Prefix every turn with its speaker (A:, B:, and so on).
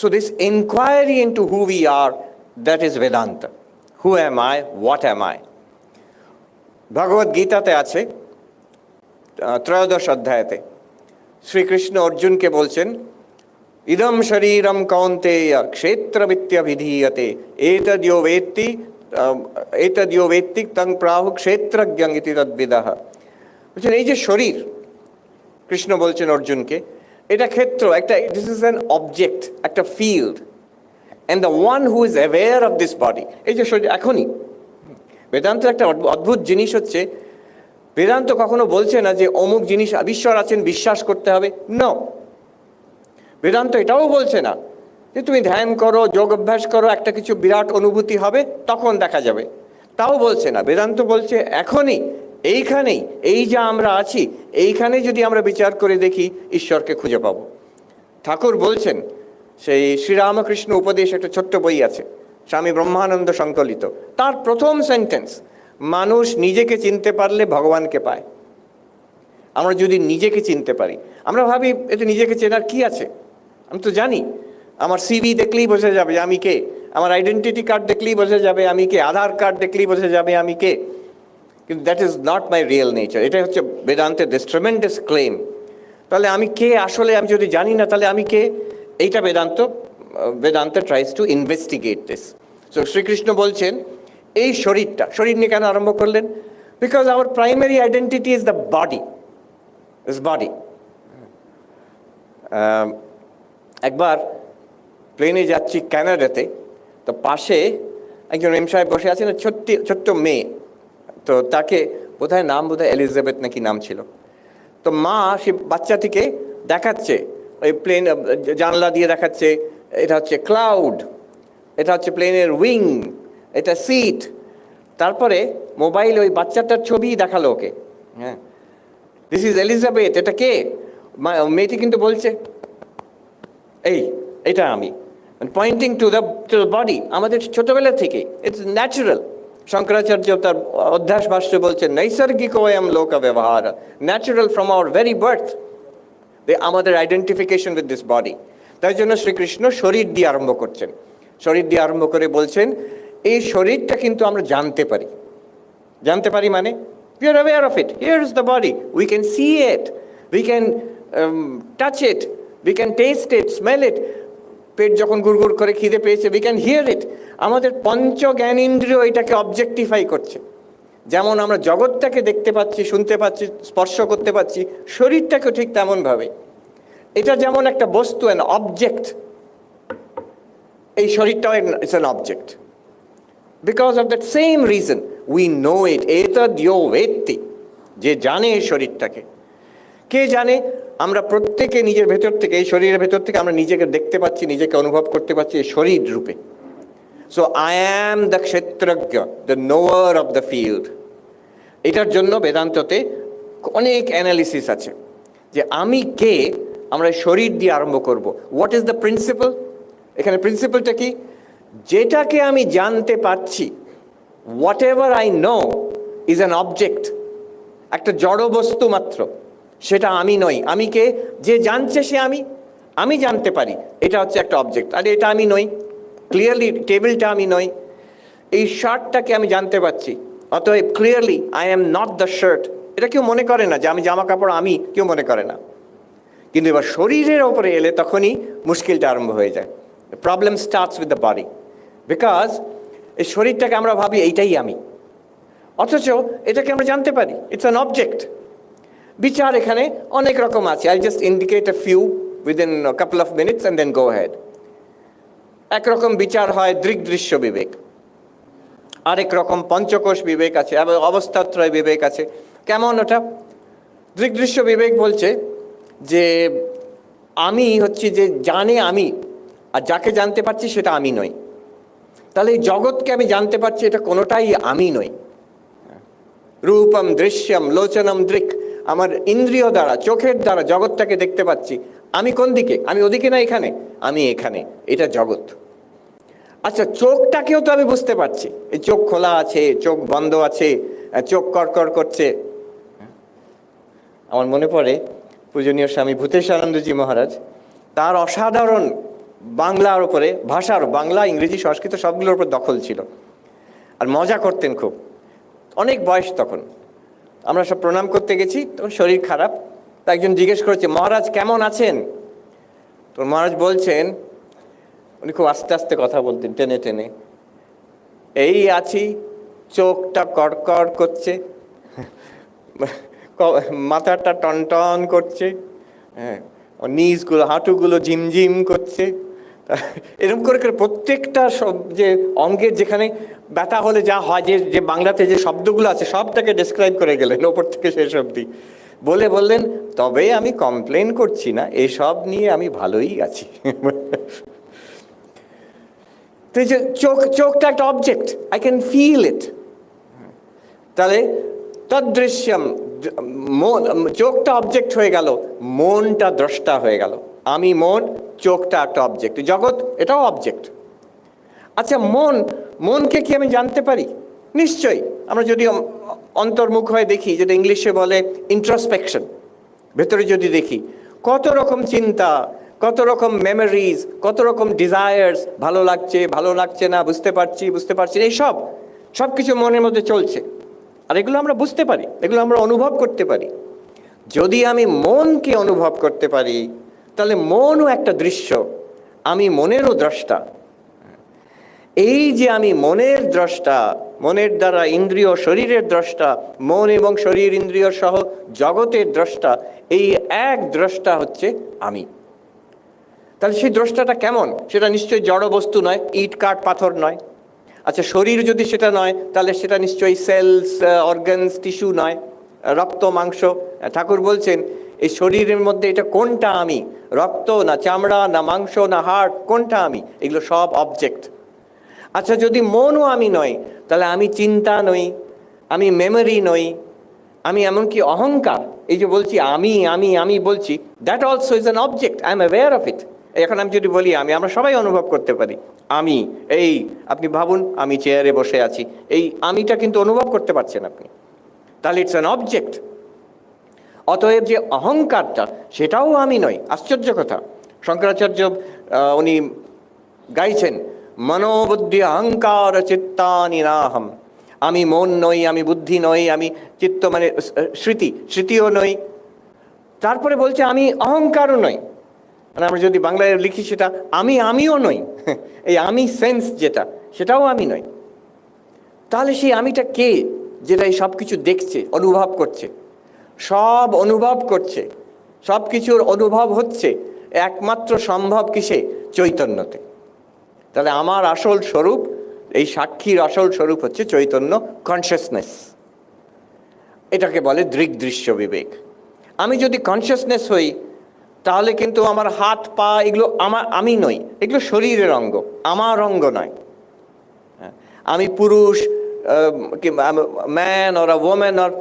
A: So, this inquiry into who we are, that is Vedanta. Who am I? What am I? ভগবদ গীতাতে আছে ত্রয়োদশ অধ্যায়তে শ্রীকৃষ্ণ অর্জুনকে বলছেন ইদম শরীরম কৌন্তে ক্ষেত্রবিত্যভিধীয়তে এতদ্যো বেত্তি এতদ্যো বেত্তি তং প্রাহু ক্ষেত্রজ্ঞং ইতি তদ্বিদাহ বলছেন এই যে শরীর কৃষ্ণ বলছেন অর্জুনকে এটা ক্ষেত্র, একটা দিস ইজ অ্যান অবজেক্ট একটা field and the one who is aware of this body এই যে শরীর, এখনই। বেদান্ত একটা অদ্ভুত জিনিস হচ্ছে, বেদান্ত কখনো বলছে না যে অমুক জিনিস ঈশ্বর আছেন, বিশ্বাস করতে হবে। ন বেদান্ত এটাও বলছে না যে তুমি ধ্যান করো, যোগ অভ্যাস করো, একটা কিছু বিরাট অনুভূতি হবে, তখন দেখা যাবে। তাও বলছে না। বেদান্ত বলছে, এখনই এইখানেই, এই যা আমরা আছি এইখানে যদি আমরা বিচার করে দেখি, ঈশ্বরকে খুঁজে পাবো। ঠাকুর বলছেন, সেই শ্রীরামকৃষ্ণ উপদেশ একটা ছোট্ট বই আছে, স্বামী ব্রহ্মানন্দ সংকলিত। তার প্রথম সেন্টেন্স মানুষ নিজেকে চিনতে পারলে ভগবানকে পায়। আমরা যদি নিজেকে চিনতে পারি, আমরা ভাবি এতে নিজেকে চেনার কি আছে? আমি তো জানি, আমার সিভি দেখলেই বোঝা যাবে আমি কে, আমার আইডেন্টিটি কার্ড দেখলেই বোঝা যাবে আমি কে, আধার কার্ড দেখলেই বোঝা যাবে আমি কে। কিন্তু that is not my real nature এটা হচ্ছে বেদান্তের দিস ট্রেমেন্ডাস ক্লেম তাহলে আমি কে আসলে আমি যদি জানি না, তাহলে আমি কে? এইটা Vedanta Vedanta tries to investigate this so Shri Krishna বলছেন, এই শরীরটা, শরীর নিয়ে কেন আরম্ভ করলেন? Because our primary identity is the body is body একবার প্লেনে যাচ্ছি ক্যানাডাতে তো পাশে একজন এম সাহেব বসে আছেন, ছোট্ট ছোট্ট মেয়ে। তো তাকে বোধহয় নাম বোধহয় এলিজাবেথ নাকি নাম ছিল। তো মা সে বাচ্চাটিকে দেখাচ্ছে, ওই প্লেন জানলা দিয়ে দেখাচ্ছে, এটা হচ্ছে ক্লাউড, এটা হচ্ছে প্লেনের উইং, এটা সিট। তারপরে মোবাইল ওই বাচ্চাটার ছবি দেখাল ওকে। হ্যাঁ। দিস ইজ এলিজাবেথ এটা কে? মেয়েটি কিন্তু বলছে, এই, এটা আমি। Pointing to the to the body আমাদের ছোটবেলা থেকে ইটস ন্যাচারাল শঙ্করাচার্য তার অধ্যাস ভাষ্য বলছেন নৈসর্গিক ওয়াম লোক ব্যবহার natural from our very birth আমাদের আইডেন্টিফিকেশন উইথ দিস বডি তাই জন্য শ্রীকৃষ্ণ শরীর দিয়ে আরম্ভ করছেন। শরীর দিয়ে আরম্ভ করে বলছেন এই শরীরটা কিন্তু আমরা জানতে পারি। জানতে পারি মানে? Are aware of it. Here is the body. We can see it. We can um, touch it. We can taste it smell it. পেট যখন গুড়গুড় করে খিদে পেয়েছে, we ক্যান হিয়ার ইট আমাদের পঞ্চ জ্ঞানেন্দ্রিয় এটাকে অবজেক্টিফাই করছে। যেমন আমরা জগৎটাকে দেখতে পাচ্ছি, শুনতে পাচ্ছি, স্পর্শ করতে পাচ্ছি, শরীরটাকেও ঠিক তেমনভাবে এটা যেমন একটা বস্তু অ্যান অবজেক্ট এই শরীরটাও it's an object because of that same reason we know it এতদ্য বেত্তি যে জানে এই শরীরটাকে। কে জানে? আমরা প্রত্যেকে নিজের ভেতর থেকে, এই শরীরের ভেতর থেকে আমরা নিজেকে দেখতে পাচ্ছি, নিজেকে অনুভব করতে পারছি এই শরীর রূপে। So I am the ক্ষেত্রজ্ঞ the knower of the field এটার জন্য বেদান্ততে অনেক অ্যানালিসিস আছে যে আমি কে, আমরা শরীর দিয়ে আরম্ভ করব। হোয়াট ইজ দ্য প্রিন্সিপাল এখানে প্রিন্সিপালটা কি? যেটাকে আমি জানতে পারছি whatever I know is an object একটা জড় বস্তু মাত্র। সেটা আমি নই, আমি কে? যে জানছে সে আমি। আমি জানতে পারি, এটা হচ্ছে একটা অবজেক্ট আর এটা আমি নই। ক্লিয়ারলি টেবিলটা আমি নই। এই শার্টটাকে আমি জানতে পারছি, অতএব clearly I am not the shirt এটা কেউ মনে করে না যে আমি জামা কাপড় আমি, কেউ মনে করে না। কিন্তু এবার শরীরের ওপরে এলে তখনই মুশকিলটা আরম্ভ হয়ে যায়। Problem starts with the body because এই শরীরটাকে আমরা ভাবি, এইটাই আমি। অথচ এটাকে আমরা জানতে পারি ইটস অ্যান অবজেক্ট বিচার এখানে অনেক রকম আছে। I just indicate a few within couple of minutes and then go head একরকম বিচার হয় দৃগ্দৃশ্য বিবেক। আরেক রকম পঞ্চকোষ বিবেক আছে এবং অবস্থাত্রয় বিবেক আছে। কেমন ওটা? দৃগ্দৃশ্য বিবেক বলছে যে, আমি হচ্ছে যে জানে আমি, আর যাকে জানতে পারছি সেটা আমি নই। তাহলে এই জগৎকে আমি জানতে পারছি এটা কোনোটাই আমি নই। রূপম দৃশ্যম লোচনম দৃক। আমার ইন্দ্রিয় দ্বারা, চোখের দ্বারা জগৎটাকে দেখতে পাচ্ছি। আমি কোন দিকে? আমি ওদিকে না এখানে? আমি এখানে। এটা জগৎ। আচ্ছা চোখটাকেও তো আমি বুঝতে পারছি। এই চোখ খোলা আছে, চোখ বন্ধ আছে চোখ কড়কর করছে। আমার মনে পড়ে, পূজনীয় স্বামী ভূতেশানন্দজি মহারাজ, তার অসাধারণ বাংলার উপরে, ভাষার বাংলা, ইংরেজি, সংস্কৃত সবগুলোর উপর দখল ছিল। আর মজা করতেন খুব। অনেক বয়স তখন। আমরা সব প্রণাম করতে গেছি তখন শরীর খারাপ। তা একজন জিজ্ঞেস করেছে, মহারাজ কেমন আছেন? তো মহারাজ বলছেন, উনি খুব আস্তে আস্তে কথা বলতেন, টেনে টেনে। এই আছি, চোখটা কড়কড় করছে মাথাটা টনটন করছে হ্যাঁ নিজগুলো হাঁটুগুলো ঝিমঝিম করছে। এরকম করে করে প্রত্যেকটা যে অঙ্গের যেখানে ব্যথা হলে যা হয়, যে যে বাংলাতে যে শব্দগুলো আছে, সবটাকে ডেসক্রাইব করে গেলেন ওপর থেকে শেষ অবধি। বলে বললেন, তবে আমি কমপ্লেন করছি না, এসব নিয়ে আমি ভালোই আছি। তো যে চোখ, চোখটা একটা object I can feel it তাহলে তদৃশ্যম মন, চোখটা অবজেক্ট হয়ে গেল, মনটা দ্রষ্টা হয়ে গেল। আমি, মন, চোখটা একটা অবজেক্ট জগৎ, এটাও অবজেক্ট আচ্ছা মন, মনকে কি আমি জানতে পারি? নিশ্চয়ই। আমরা যদি অন্তর্মুখ হয়ে দেখি যেটা ইংলিশে বলে ইন্ট্রোস্পেকশন ভেতরে যদি দেখি, কত রকম চিন্তা, কত রকম মেমোরিজ কত রকম ডিজায়ার্স ভালো লাগছে ভালো লাগছে না, বুঝতে পারছি বুঝতে পারছি না, এইসব সব কিছু মনের মধ্যে চলছে। আর এগুলো আমরা বুঝতে পারি, এগুলো আমরা অনুভব করতে পারি। যদি আমি মনকে অনুভব করতে পারি তাহলে মনও একটা দৃশ্য, আমি মনেরও দ্রষ্টা। এই যে আমি মনের দ্রষ্টা, মনের দ্বারা ইন্দ্রিয় শরীরের দ্রষ্টা, মন এবং শরীর ইন্দ্রিয় সহ জগতের দ্রষ্টা, এই এক দ্রষ্টা হচ্ছে আমি। তাহলে সেই দ্রষ্টাটা কেমন? সেটা নিশ্চয়ই জড় বস্তু নয়, ইট, কাঠ, পাথর নয়। আচ্ছা শরীর যদি সেটা নয়, তাহলে সেটা নিশ্চয়ই সেলস অর্গানস টিস্যু নয়। রক্ত, মাংস, ঠাকুর বলছেন এই শরীরের মধ্যে এটা কোনটা আমি? রক্ত না চামড়া, না মাংস, না হার্ট কোনটা আমি? এগুলো সব অবজেক্ট আচ্ছা যদি মনও আমি নই, তাহলে আমি চিন্তা নই, আমি মেমোরি নই, আমি এমনকি অহংকার। এই যে বলছি আমি আমি আমি বলছি that also is an object I am aware of it এখন আমি যদি বলি আমি, আমরা সবাই অনুভব করতে পারি। আমি, এই, আপনি ভাবুন, আমি চেয়ারে বসে আছি। এই আমিটা কিন্তু অনুভব করতে পারছেন আপনি। তাহলে ইটস অ্যান অবজেক্ট অতএব যে অহংকারটা, সেটাও আমি নই। আশ্চর্য কথা। শঙ্করাচার্য উনি গাইছেন, মনোবুদ্ধি অহংকার চিত্তানি নাহম। আমি মন নই, আমি বুদ্ধি নই, আমি চিত্ত মানে স্মৃতি, স্মৃতিও নই। তারপরে বলছে, আমি অহংকারও নই। মানে আমরা যদি বাংলায় লিখি সেটা, আমি, আমিও নই। এই আমি সেন্স যেটা, সেটাও আমি নই। তাহলে সেই আমিটা কে, যেটা এই সব কিছু দেখছে, অনুভব করছে? সব অনুভব করছে সব কিছুর অনুভব হচ্ছে একমাত্র সম্ভব কিসে? চৈতন্যতে। তাহলে আমার আসল স্বরূপ এই সাক্ষীর আসল স্বরূপ হচ্ছে চৈতন্য কনসিয়াসনেস এটাকে বলে দৃগ্দৃশ্য বিবেক। আমি যদি কনসিয়াসনেস হই তাহলে কিন্তু আমার হাত পা এগুলো আমার আমি নই এগুলো শরীরের অঙ্গ আমার অঙ্গ নয়। হ্যাঁ, আমি পুরুষ man or a woman or